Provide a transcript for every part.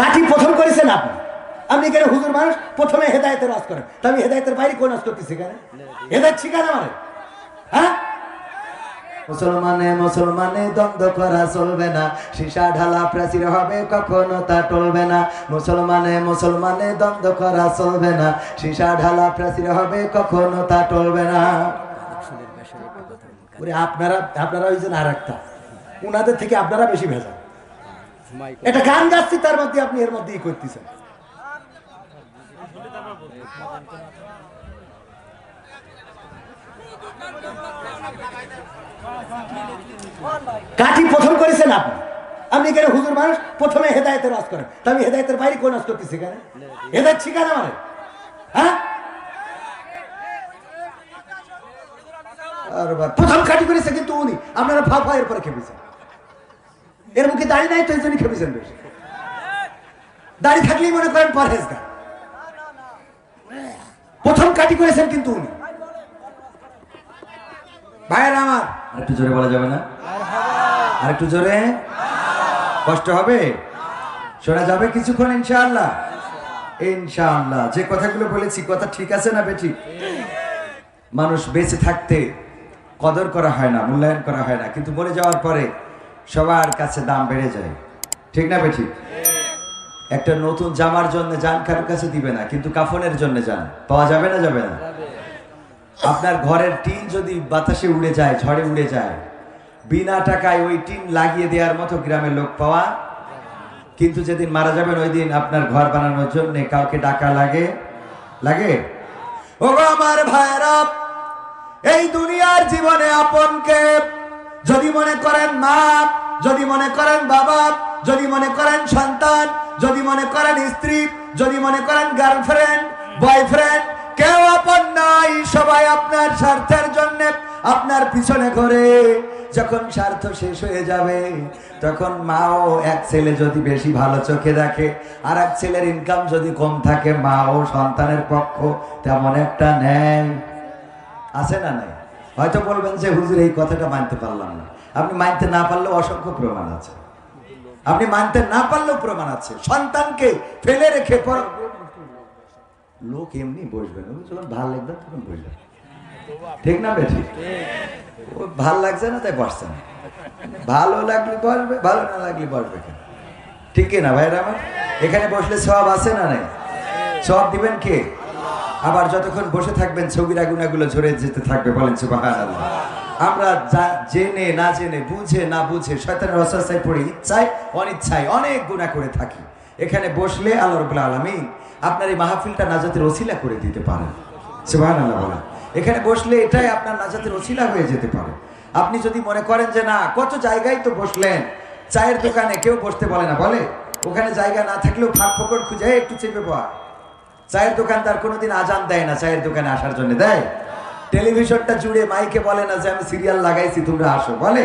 কাঠি প্রথম করেছেন আপনি। আপনি কেন হুজুর মানুষ প্রথমে হেদায়তের রস করেন। তা আমি হেদায়তের বাইরে কোন রস করতেছি কেন হেদায়ত শিখান আমার হ্যাঁ? মুসলমানে মুসলমানে দ্বন্দ্ব করা চলবে না। সীসা ঢালা প্রাচীর হবে কখনো তা টলবে না। মুসলমানে মুসলমানে দ্বন্দ্ব করা চলবে না। সীসা ঢালা প্রাচীর হবে কখনো তা টলবে না। আপনারা আপনারা হয়েছেন আর একটা উনাদের থেকে আপনারা বেশি ভেজা এটা গান গাচ্ছি, তার মধ্যে আপনি এর মধ্যে ই করতেছেন। কাঠি প্রথম করেছেন আপনি? আপনি কেন হুজুর মানুষ, প্রথমে হেদায়তের রস করেন। তা আমি হেদায়তের বাইরে কোন রস করতেছি কেন হেদায়ত শিখান আমার। হ্যাঁ? প্রথম কাটি করেছে কিন্তু উনি। আপনারা ফা ফা এরপরে খেপেছেন। এর মুখে দাড়ি নাই তো এই জন্য খেপেছেন বেশি। দাড়ি থাকলেই মনে করেন পরহেজগার। প্রথম কাটি করেছেন কিন্তু উনি। ভাইয়ের আমার, আরেকটু জোরে বলা যাবে না? আরেকটু জোরে? কষ্ট হবে? শোনা যাবে কিছুক্ষণ, ইনশাআল্লাহ? ইনশাআল্লাহ। যে কথাগুলো বলেছি, কথা ঠিক আছে না বেঠিক মানুষ বেঁচে থাকতে কদর করা হয় না, মূল্যায়ন করা হয় না। কিন্তু মরে যাওয়ার পরে সবার কাছে দাম বেড়ে যায়। ঠিক না বেঠিক? একটা নতুন জামার জন্য যান কারোর কাছে দিবে না, কিন্তু কাফনের জন্য যান। পাওয়া যাবে না যাবে না? আপনার ঘরের টিন যদি বাতাসে উড়ে যায়, ঝড়ে উড়ে যায়, বিনা টাকায় ওই টিন লাগিয়ে দেওয়ার মতো গ্রামের লোক পাওয়া কিন্তু যেদিন মারা যাবেন ওই দিন আপনার ঘর বানানোর জন্য কাউকে ডাকা লাগে? লাগে? ও আমার ভাইরা এই দুনিয়ার জীবনে আপনকে যদি মনে করেন মা, যদি মনে করেন বাবা, যদি মনে করেন সন্তান, যদি মনে করেন স্ত্রী, যদি মনে করেন গার্লফ্রেন্ড বয়ফ্রেন্ড কেউ আপন নাই, সবাই আপনার স্বার্থের জন্য আপনার পিছনে ঘরে। যখন স্বার্থ শেষ হয়ে যাবে, তখন মাও এক ছেলে যদি বেশি ভালো চোখে দেখে, আর এক ছেলের ইনকাম যদি কম থাকে, মাও সন্তানের পক্ষ তেমন একটা নেয়। আছে না নাই? হয়তো বলবেন যে, হুজুর, এই কথাটা মানতে পারলাম না। আপনি মানতে না পারলেও অসংখ্য প্রমাণ আছে। আপনি মানতে না পারলেও প্রমাণ আছে। সন্তানকে ফেলে রেখে লোক এমনি বসবেন যখন ভালো লাগবে তখন বসবেন ঠিক না বেঠি? ও ভালো লাগছে না, তাই বসছে না। ভালো লাগলে বসবে, ভালো না লাগলে বসবে কেন? ঠিক না ভাইরা আমার? এখানে বসলে সব আছে না নাই? সব দিবেন কে? আবার যতক্ষণ বসে থাকবেন, ছবিরা গুণাগুলো ঝরে যেতে থাকবে, বলেন সুবহানাল্লাহ। আমরা জেনে, না জেনে, বুঝে, না বুঝে, শয়তানের রসায় পড়ে, ইচ্ছায়, অনিচ্ছায় অনেক গুণা করে থাকি। এখানে বসলে আল্লাহ রবুল্লা আলমিন আপনার এই মাহফিলটা নাজাতের ওসিলা করে দিতে পারেন সুবহানাল্লাহ বলেন। এখানে বসলে এটাই আপনার নাজাতের ওসিলা হয়ে যেতে পারে। আপনি যদি মনে করেন যে, না, কত জায়গায় তো বসলেন? চায়ের দোকানে কেউ বসতে বলে না। বলে, ওখানে জায়গা না থাকলেও ফাঁক ফোকর খুঁজে একটু চেপে পড়া চায়ের দোকান দোকানদার কোনোদিন আজান দেয় না চায়ের দোকানে আসার জন্য, দেয়? টেলিভিশনটা জুড়ে মাইকে বলে না যে আমি সিরিয়াল লাগাইছি, তোমরা আসো, বলে?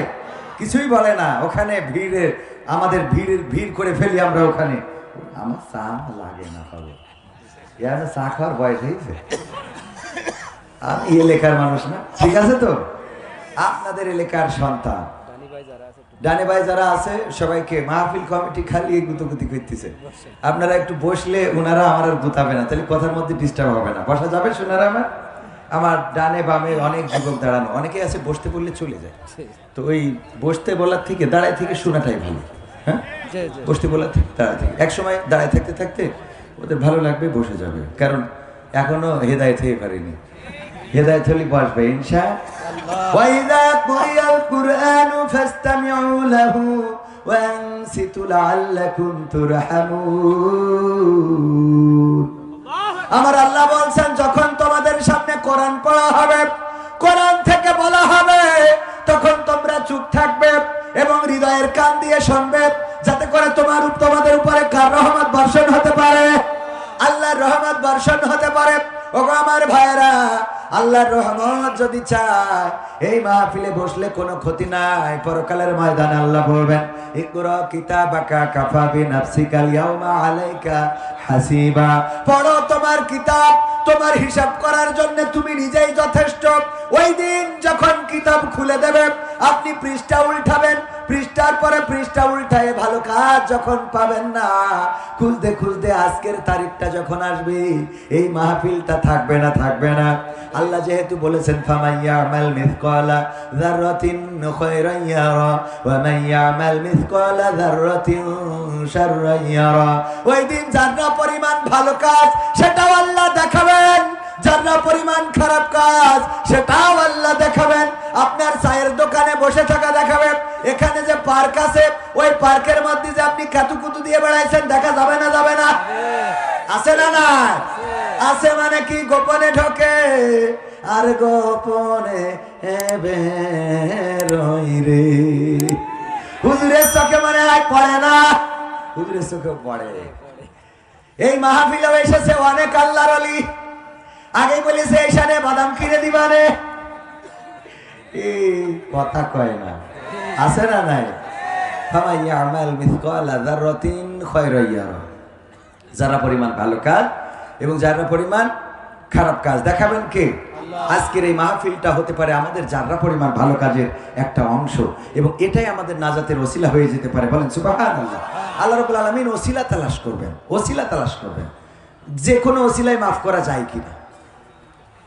কিছুই বলে না, ওখানে ভিড়ের আমাদের ভিড়ের ভিড় করে ফেলি আমরা ওখানে। আমার চা লাগে না হবে চা খাওয়ার বয়স হয়েছে আমি এলাকার মানুষ না, ঠিক আছে তো? আপনাদের এলাকার সন্তান। ডানে ভাই যারা আছে সবাইকে মাহফিল কমিটি খালি গুতগুতি করতেছে। আপনারা একটু বসলে ওনারা আমার আর গুতাবে না তাহলে কথার মধ্যে ডিস্টার্ব হবে না। বসা যাবে সোনারা আমার আমার ডানে বামে অনেক যুবক দাঁড়ানো অনেকে আছে বসতে বললে চলে যায়। তো ওই বসতে বলার থেকে দাঁড়ায় থেকে শোনাটাই ভালো হ্যাঁ? বসতে বলার থেকে দাঁড়ায় থেকে একসময় দাঁড়ায় থাকতে থাকতে ওদের ভালো লাগবে বসে যাবে। কারণ এখনও হেদায়ত হয়ে পারিনি। হেদায়ত হলে বসবে ইনশা القرآن فاستمعوا له وأنصتوا لعلكم ترحمون আমার আল্লাহ বলছেন যখন তোমাদের সামনে কোরআন পড়া হবে কোরআন থেকে বলা হবে তখন তোমরা চুপ থাকবে এবং হৃদয়ের কান দিয়ে শুনবে যাতে করে তোমার উপ- তোমাদের উপরে কার রহমত বর্ষণ হতে পারে আল্লাহর রহমত বর্ষণ হতে পারে ওগো আমার ভাইরা আল্লাহর রহমত যদি চায়, এই মাহফিলে বসলে কোনো ক্ষতি নাই। পরকালের ময়দানে আল্লাহ বলবেন, ইকরা কিতাবাকা কাফা বিনাফসিকাল ইয়াউমা আলাইকা হাসিবা। পড়ো তোমার কিতাব, তোমার হিসাব করার জন্য তুমি নিজেই যথেষ্ট। ওই দিন যখন কিতাব খুলে দেবে, আপনি পৃষ্ঠা উল্টাবেন পৃষ্ঠার পরে পৃষ্ঠা উল্টায়, ভালো কাজ যখন পাবেন না খুঁজতে খুঁজতে আজকের তারিখটা যখন আসবে, এই মাহফিলটা থাকবে না থাকবে না। আল্লাহ যেহেতু বলেছেন ওই দিন যারা পরিমাণ ভালো কাজ, সেটাও আল্লাহ দেখাবেন। যারা পরিমাণ খারাপ কাজ, সেটাও এখানে যে পার্ক আছে, ওই পার্কের মধ্যে যে আপনি কাতুকুতু দিয়ে বেড়াইছেন, দেখা যাবে না যাবে না? আছে না না আছে মানে কি গোপনে ঢোকে? আর গোপনে বেরোই রে হুজুরের চোখে মানে আর পড়ে না? হুজুরের চোখে পড়ে। এই মাহফিলেও এসেছে অনেক আল্লাহর অলি আগেই বলেছে এইখানে বাদাম কিনে দিবানে? কথা কয় না। আছে না নাই? ফামাই ইয়ামাল মিসকালা ইয়ারা। যারা পরিমাণ ভালো কাজ এবং যারা পরিমাণ খারাপ কাজ। দেখাবেন কে? আজকের এই মাহফিলটা হতে পারে আমাদের যারা পরিমাণ ভালো কাজের একটা অংশ এবং এটাই আমাদের নাজাতের ওসিলা হয়ে যেতে পারে। বলেন সুবহানাল্লাহ। আল্লাহ রাব্বুল আলামিন ওসিলা তালাশ করবেন ওসিলা তালাশ করবেন। যে কোনো ওসিলায় মাফ করা যায় কিনা।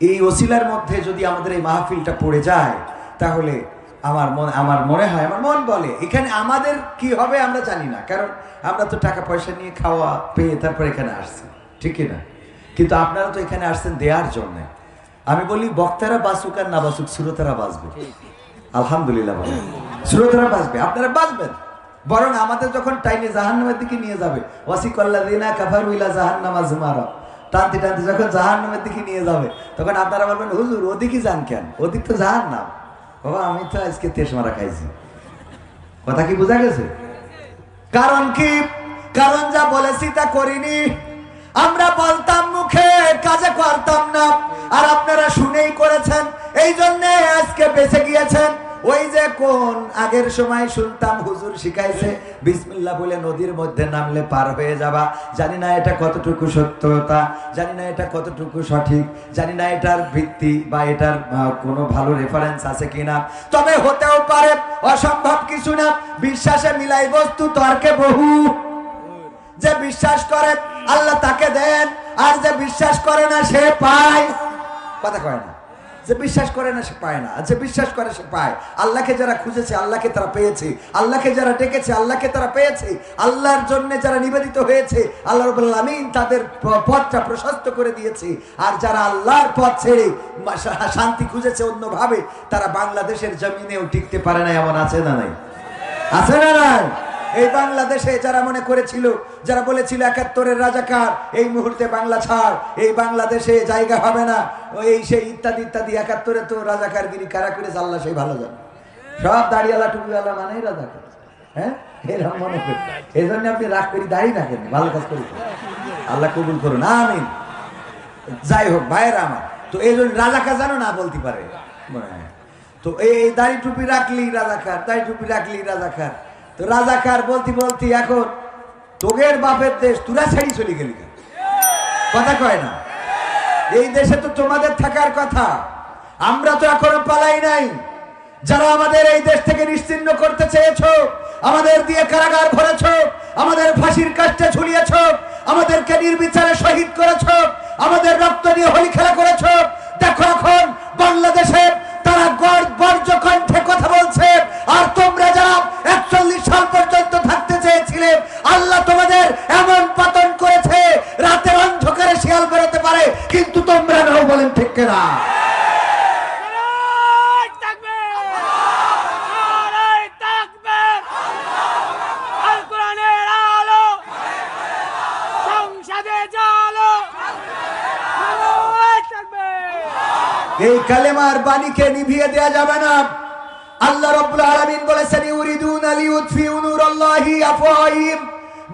এই ওসিলার মধ্যে যদি আমাদের এই মাহফিলটা পড়ে যায় তাহলে আমার মনে আমার মনে হয়, আমার মন বলে। এখানে আমাদের কি হবে আমরা জানি না। কারণ আমরা তো টাকা পয়সা নিয়ে খাওয়া পেয়ে তারপর এখানে আসছি। ঠিক না? কিন্তু আপনারা তো এখানে আসছেন দেওয়ার জন্য। আমি বলি, বক্তারা বাসুক আর না বাসুক, শ্রোতারা বাঁচবে আলহামদুলিল্লাহ বলেন। শ্রোতারা বাঁচবে আপনারা বাঁচবেন বরং আমাদের যখন টাইনে জাহান্নামের দিকে নিয়ে যাবে ওয়াসিকাল্লা দিনা কাফারু ইলা জাহান্নামা জুমারা টানতে টানতে যখন জাহান্নামের দিকে নিয়ে যাবে, তখন আপনারা বলবেন, হুজুর, ওদিকে যান কেন? ওদিক তো জাহান্নাম। বাবা, আমি তো আজকে তেস মারা খাইছি। কথা কি বোঝা গেছে? কারণ কি? কারণ যা বলেছি তা করিনি। আমরা বলতাম মুখে কাজে কোন আগের সময় শুনতাম হুজুর শিখাইছে, বিসমিল্লাহ বলে নদীর মধ্যে নামলে পার হয়ে যাবা। জানি না এটা কতটুকু সত্যতা, জানি না এটা কতটুকু সঠিক, জানি না এটার ভিত্তি বা এটার কোনো ভালো রেফারেন্স আছে কিনা। তবে হতেও পারে, অসম্ভব কিছু না, বিশ্বাসে মিলাই বস্তু তর্কে বহু। যে বিশ্বাস করে, আল্লাহ তাকে দেন, আর যে বিশ্বাস করে না সে পায়। কথা কয় না। যে বিশ্বাস করে না, সে পায় না। যে বিশ্বাস করে, সে পায়। আল্লাহকে যারা খুঁজেছে, আল্লাহকে তারা পেয়েছে। আল্লাহকে যারা ডেকেছে, আল্লাহকে তারা পেয়েছে। আল্লাহর জন্য যারা নিবেদিত হয়েছে, আল্লাহ রবুল আমিন তাদের পথটা প্রশস্ত করে দিয়েছে। আর যারা আল্লাহর পথ ছেড়ে শান্তি খুঁজেছে অন্যভাবে, তারা বাংলাদেশের জমিনেও টিকতে পারে না, এমন আছে না নাই? আছে না নাই? এই বাংলাদেশে যারা মনে করেছিল, যারা বলেছিল একাত্তরের রাজাকার, এই মুহূর্তে বাংলা ছাড়, এই বাংলাদেশে জায়গা হবে না, এই সেই ইত্যাদি ইত্যাদি, একাত্তরে তো রাজাকারগিরি কারা করেছে, আল্লাহ সেই ভালো জানে। সব দাড়িওয়ালা টুপিওয়ালা মানেই রাজাকার। হ্যাঁ? এরকম মনে করি এই জন্য আপনি রাগ করি, দাঁড়িয়ে রাখেন, ভালো কাজ করি। আল্লাহ কবুল করুন, আমিন। যাই হোক, ভাইয়েরা আমার, তো এই জন্য রাজাকার জানো না বলতে পারে। তো এই দাড়ি টুপি রাখলি রাজাকার, দাড়ি টুপি রাখলি রাজাকার। তো রাজাকার বলতে বলতে এখন তোগের বাপের দেশ তুরা ছাড়ি চলে গেলি? কথা কয় না? এই দেশে তো তোমাদের থাকার কথা। আমরা তো এখনও পালাই নাই। যারা আমাদের এই দেশ থেকে নিশ্চিন্ন করতে চেয়েছো, আমাদের দিয়ে কারাগার ভরেছ, আমাদের ফাঁসির কাজটা ঝুলিয়েছ, আমাদেরকে নির্বিচারে শহীদ করেছ, আমাদের রক্ত নিয়ে হোলি খেলা করেছ এই কালেমার বাণীকে নিভিয়ে দেয়া যাবে না। আল্লাহ রব্বুল আলামিন বলেছেন, ইউরিদুন আলি ইউতফিউ নূরাল্লাহি আফওয়াহিম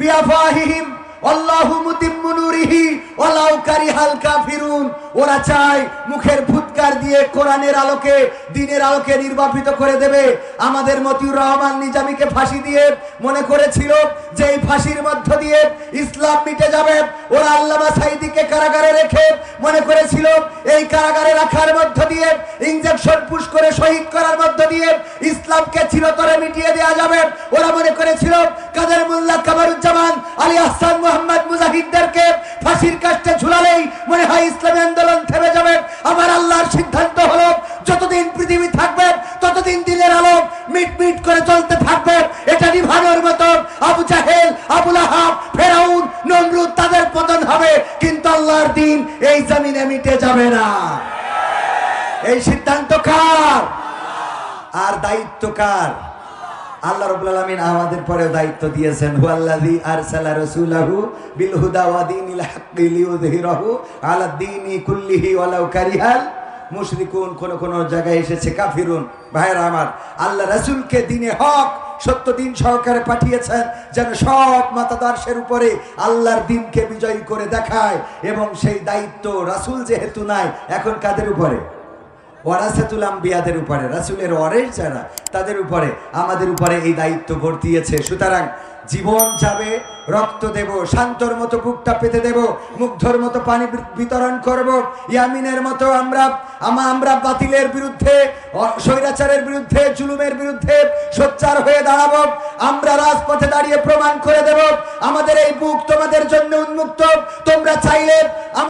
বিআফওয়াহিহিম আল্লাহু মুতিম্মু নূরিহি, ওয়ালাউ কারিহাল কাফিরুন। ওরা চায় মুখের ফুৎকার দিয়ে কোরআনের আলোকে, দিনের আলোকে নির্বাপিত করে দেবে। আমাদের মতিউর রহমান নিজামীকে ফাঁসি দিয়ে মনে করেছিল যে এই ফাঁসির মধ্য দিয়ে ইসলাম মিটে যাবে। ওরা আল্লামা সাইদিকে কারাগারে রেখে মনে করেছিল এই কারাগারে রাখার মধ্য দিয়ে ইঞ্জেকশন পুশ করে শহীদ করার মধ্য দিয়ে ইসলামকে চিরতরে মিটিয়ে দেওয়া যাবে। ওরা মনে করেছিল কাদের মোল্লা কামারুজ্জামান, আলী আহসান মোহাম্মদ মুজাহিদদেরকে ফাঁসির কাষ্টে ঝুলালেই মনে হয় ইসলামী আন্দোলন থেমে যাবে। আমার আল্লাহর সিদ্ধান্ত হলো, যতদিন পৃথিবী থাকবে, ততদিন দিনের আলো মিট মিট করে চলতে থাকবে। এটা নিভানোর মতো আবু জাহেল আবুল আহাব ফেরাউন, নমরুদ তাদের পতন হবে। কিন্তু আল্লাহর দিন এই জমিনে মিটে যাবে না। এই সিদ্ধান্ত কার? আর দায়িত্ব কার? আল্লাহ রাব্বুল আলামিন আমাদের পরেও দায়িত্ব দিয়েছেন, হুয়াল্লাযী আরসালা রাসূলাহু বিল হুদা ওয়া দীনিল হাক্কি লিইয়ুযহিরাহু আলা দীনি কুল্লিহি ওয়ালাউ কারিহাল মুশরিকুন। কোন কোন জায়গায় এসেছে, কাফিরুন। ভাইরা আমার, আল্লাহ রাসূলকে দিনে হক, সত্য দিন সহকারে পাঠিয়েছেন, যেন সব মতাদর্শের উপরে আল্লাহর দিনকে বিজয়ী করে দেখায় এবং সেই দায়িত্ব রাসূল যেহেতু নাই, এখন কাদের উপরে? ওয়ারাসাতুল আম্বিয়াদের উপরে, রাসূলের ওয়ারেস যারা, তাদের উপরে, আমাদের উপরে এই দায়িত্ব বর্তিয়েছে সুতরাং জীবন যাবে, রক্ত দেব, শান্তর মতো বুকটা পেতে দেব, মুগ্ধর মতো পানি বিতরণ করব, ইয়ামিনের মতো আমরা, আমা আমরা বাতিলের বিরুদ্ধে স্বৈরাচারের বিরুদ্ধে, জুলুমের বিরুদ্ধে সোচ্চার হয়ে দাঁড়াবো। আমরা রাজপথে দাঁড়িয়ে প্রমাণ করে দেব, আমাদের এই বুক তোমাদের জন্য উন্মুক্ত। তোমরা চাইলে